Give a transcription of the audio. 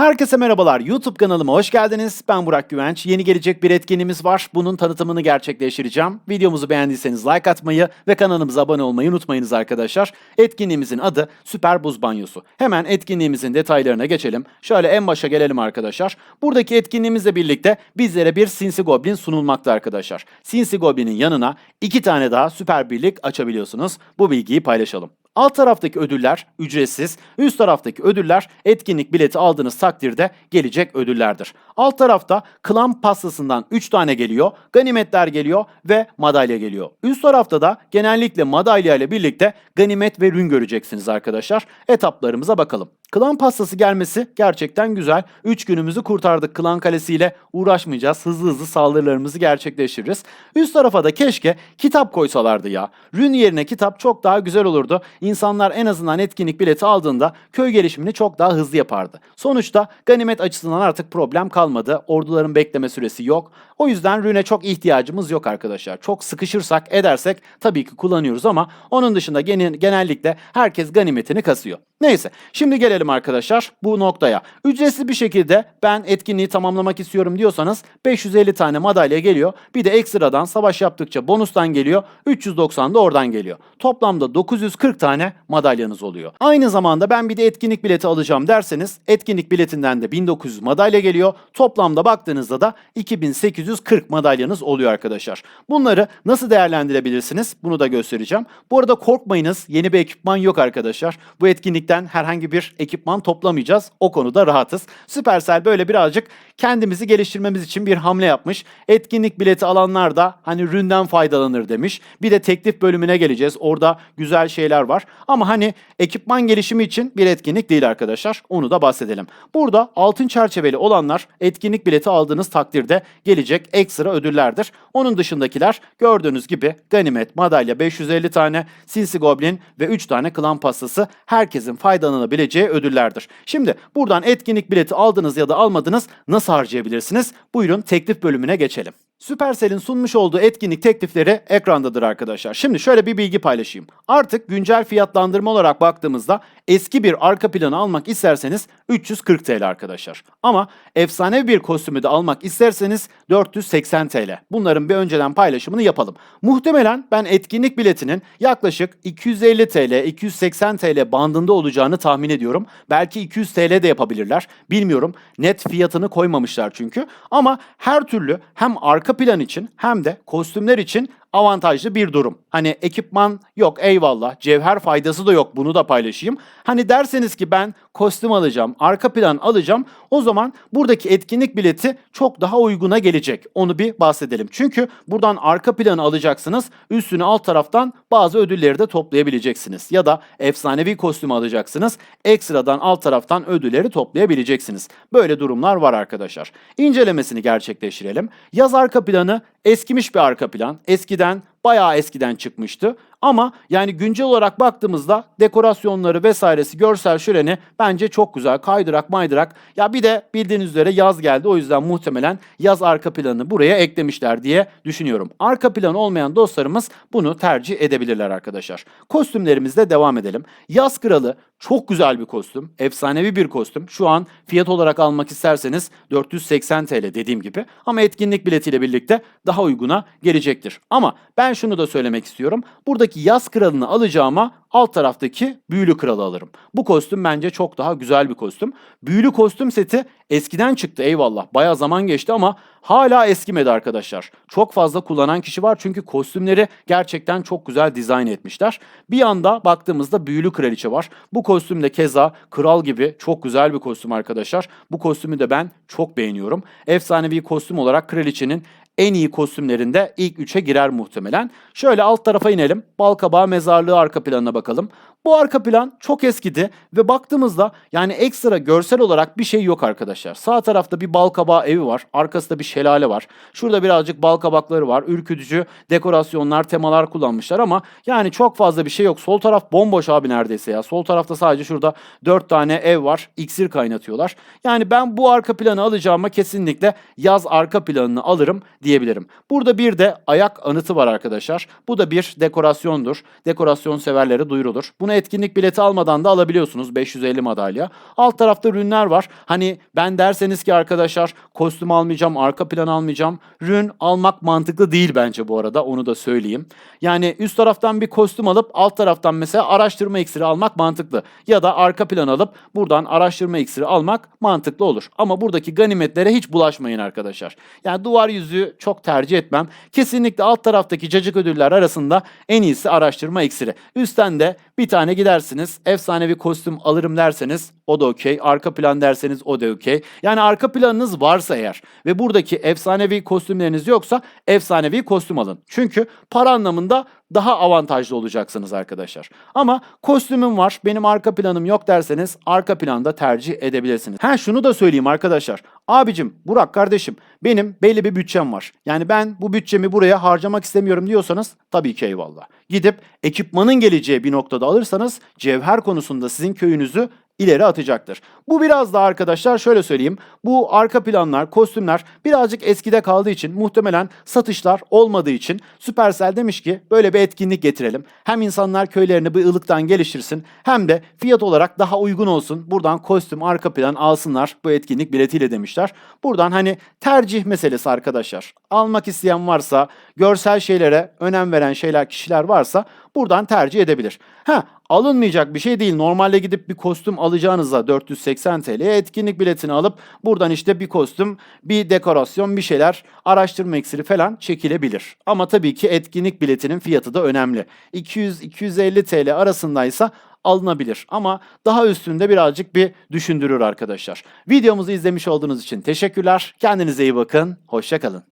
Herkese merhabalar. YouTube kanalıma hoş geldiniz. Ben Burak Güvenç. Yeni gelecek bir etkinliğimiz var. Bunun tanıtımını gerçekleştireceğim. Videomuzu beğendiyseniz like atmayı ve kanalımıza abone olmayı unutmayınız arkadaşlar. Etkinliğimizin adı Süper Buz Banyosu. Hemen etkinliğimizin detaylarına geçelim. Şöyle en başa gelelim arkadaşlar. Buradaki etkinliğimizle birlikte bizlere bir Sinsi Goblin sunulmakta arkadaşlar. Sinsi Goblin'in yanına iki tane daha süper birlik açabiliyorsunuz. Bu bilgiyi paylaşalım. Alt taraftaki ödüller ücretsiz, üst taraftaki ödüller etkinlik bileti aldığınız takdirde gelecek ödüllerdir. Alt tarafta klan pastasından 3 tane geliyor, ganimetler geliyor ve madalya geliyor. Üst tarafta da genellikle madalya ile birlikte ganimet ve rün göreceksiniz arkadaşlar. Etaplarımıza bakalım. Klan pastası gelmesi gerçekten güzel. 3 günümüzü kurtardık klan kalesiyle uğraşmayacağız. Hızlı hızlı saldırılarımızı gerçekleştiririz. Üst tarafa da keşke kitap koysalardı ya. Rün yerine kitap çok daha güzel olurdu. İnsanlar en azından etkinlik bileti aldığında köy gelişimini çok daha hızlı yapardı. Sonuçta ganimet açısından artık problem kalmadı. Orduların bekleme süresi yok. O yüzden rüne çok ihtiyacımız yok arkadaşlar. Çok sıkışırsak edersek tabii ki kullanıyoruz ama onun dışında gene- genellikle herkes ganimetini kasıyor. Neyse şimdi gelelim arkadaşlar bu noktaya. Ücretsiz bir şekilde ben etkinliği tamamlamak istiyorum diyorsanız 550 tane madalya geliyor. Bir de ekstradan savaş yaptıkça bonustan geliyor. 390 da oradan geliyor. Toplamda 940 tane madalyanız oluyor. Aynı zamanda ben bir de etkinlik bileti alacağım derseniz etkinlik biletinden de 1900 madalya geliyor. Toplamda baktığınızda da 2840 madalyanız oluyor arkadaşlar. Bunları nasıl değerlendirebilirsiniz? Bunu da göstereceğim. Bu arada korkmayınız yeni bir ekipman yok arkadaşlar. Bu etkinlikten herhangi bir ekipman toplamayacağız. O konuda rahatız. Supercell böyle birazcık kendimizi geliştirmemiz için bir hamle yapmış. Etkinlik bileti alanlar da hani ründen faydalanır demiş. Bir de teklif bölümüne geleceğiz. Orada güzel şeyler var. Ama hani ekipman gelişimi için bir etkinlik değil arkadaşlar. Onu da bahsedelim. Burada altın çerçeveli olanlar etkinlik bileti aldığınız takdirde gelecek ekstra ödüllerdir. Onun dışındakiler gördüğünüz gibi ganimet, madalya 550 tane, sinsi goblin ve 3 tane klan pastası herkesin faydalanabileceği ödüllerdir. Şimdi buradan etkinlik bileti aldınız ya da almadınız nasıl harcayabilirsiniz? Buyurun teklif bölümüne geçelim. Supercell'in sunmuş olduğu etkinlik teklifleri ekrandadır arkadaşlar. Şimdi şöyle bir bilgi paylaşayım. Artık güncel fiyatlandırma olarak baktığımızda eski bir arka planı almak isterseniz 340 TL arkadaşlar. Ama efsane bir kostümü de almak isterseniz 480 TL. Bunların bir önceden paylaşımını yapalım. Muhtemelen ben etkinlik biletinin yaklaşık 250 TL, 280 TL bandında olacağını tahmin ediyorum. Belki 200 TL de yapabilirler. Bilmiyorum. Net fiyatını koymamışlar çünkü. Ama her türlü hem arka plan için hem de kostümler için avantajlı bir durum. Hani ekipman yok eyvallah, cevher faydası da yok bunu da paylaşayım. Hani derseniz ki ben kostüm alacağım, arka plan alacağım o zaman buradaki etkinlik bileti çok daha uyguna gelecek. Onu bir bahsedelim. Çünkü buradan arka planı alacaksınız, üstüne alt taraftan bazı ödülleri de toplayabileceksiniz. Ya da efsanevi kostümü alacaksınız, ekstradan alt taraftan ödülleri toplayabileceksiniz. Böyle durumlar var arkadaşlar. İncelemesini gerçekleştirelim. Yaz arka planı eskimiş bir arka plan. Eskiden bayağı eskiden çıkmıştı. Ama yani güncel olarak baktığımızda dekorasyonları vesairesi görsel şöleni bence çok güzel. Kaydırak maydırak. Ya bir de bildiğiniz üzere yaz geldi. O yüzden muhtemelen yaz arka planını buraya eklemişler diye düşünüyorum. Arka plan olmayan dostlarımız bunu tercih edebilirler arkadaşlar. Kostümlerimizle devam edelim. Yaz Kralı çok güzel bir kostüm. Efsanevi bir kostüm. Şu an fiyat olarak almak isterseniz 480 TL dediğim gibi. Ama etkinlik biletiyle birlikte daha uyguna gelecektir. Ama ben şunu da söylemek istiyorum. Buradaki yaz kralını alacağıma alt taraftaki büyülü kralı alırım. Bu kostüm bence çok daha güzel bir kostüm. Büyülü kostüm seti eskiden çıktı eyvallah. Baya zaman geçti ama hala eskimedi arkadaşlar. Çok fazla kullanan kişi var çünkü kostümleri gerçekten çok güzel dizayn etmişler. Bir yanda baktığımızda büyülü kraliçe var. Bu kostüm de keza kral gibi çok güzel bir kostüm arkadaşlar. Bu kostümü de ben çok beğeniyorum. Efsanevi kostüm olarak kraliçenin en iyi kostümlerinde ilk 3'e girer muhtemelen. Şöyle alt tarafa inelim. Balkabağı mezarlığı arka planına bakalım. Bu arka plan çok eskidi ve baktığımızda yani ekstra görsel olarak bir şey yok arkadaşlar. Sağ tarafta bir balkabağı evi var. Arkasında bir şelale var. Şurada birazcık balkabakları var. Ürkütücü dekorasyonlar, temalar kullanmışlar ama yani çok fazla bir şey yok. Sol taraf bomboş abi neredeyse ya. Sol tarafta sadece şurada 4 tane ev var. İksir kaynatıyorlar. Yani ben bu arka planı alacağıma kesinlikle yaz arka planını alırım diye diyebilirim. Burada bir de ayak anıtı var arkadaşlar. Bu da bir dekorasyondur. Dekorasyon severlere duyurulur. Bunu etkinlik bileti almadan da alabiliyorsunuz. 550 madalya. Alt tarafta ürünler var. Hani ben derseniz ki arkadaşlar kostüm almayacağım, arka plan almayacağım. Rün almak mantıklı değil bence bu arada. Onu da söyleyeyim. Yani üst taraftan bir kostüm alıp alt taraftan mesela araştırma iksiri almak mantıklı. Ya da arka plan alıp buradan araştırma iksiri almak mantıklı olur. Ama buradaki ganimetlere hiç bulaşmayın arkadaşlar. Yani duvar yüzüğü çok tercih etmem. Kesinlikle alt taraftaki cacık ödüller arasında en iyisi araştırma iksiri. Üstten de bir tane gidersiniz. Efsanevi kostüm alırım derseniz o da okey. Arka plan derseniz o da okey. Yani arka planınız varsa eğer ve buradaki efsanevi kostümleriniz yoksa efsanevi kostüm alın. Çünkü para anlamında daha avantajlı olacaksınız arkadaşlar. Ama kostümüm var, benim arka planım yok derseniz arka planda tercih edebilirsiniz. Ha şunu da söyleyeyim arkadaşlar. Abicim, Burak kardeşim, benim belli bir bütçem var. Yani ben bu bütçemi buraya harcamak istemiyorum diyorsanız tabii ki eyvallah. Gidip ekipmanın geleceği bir noktada alırsanız cevher konusunda sizin köyünüzü ileri atacaktır. Bu biraz da arkadaşlar şöyle söyleyeyim. Bu arka planlar, kostümler birazcık eskide kaldığı için muhtemelen satışlar olmadığı için Supercell demiş ki böyle bir etkinlik getirelim. Hem insanlar köylerini bir ılıktan geliştirsin hem de fiyat olarak daha uygun olsun. Buradan kostüm, arka plan alsınlar bu etkinlik biletiyle demişler. Buradan hani tercih meselesi arkadaşlar. Almak isteyen varsa, görsel şeylere önem veren şeyler, kişiler varsa buradan tercih edebilir. Ha alınmayacak bir şey değil. Normalde gidip bir kostüm alacağınızda 480 TL'ye etkinlik biletini alıp buradan işte bir kostüm, bir dekorasyon, bir şeyler, araştırma iksiri falan çekilebilir. Ama tabii ki etkinlik biletinin fiyatı da önemli. 200-250 TL arasındaysa alınabilir. Ama daha üstünde birazcık bir düşündürür arkadaşlar. Videomuzu izlemiş olduğunuz için teşekkürler. Kendinize iyi bakın. Hoşçakalın.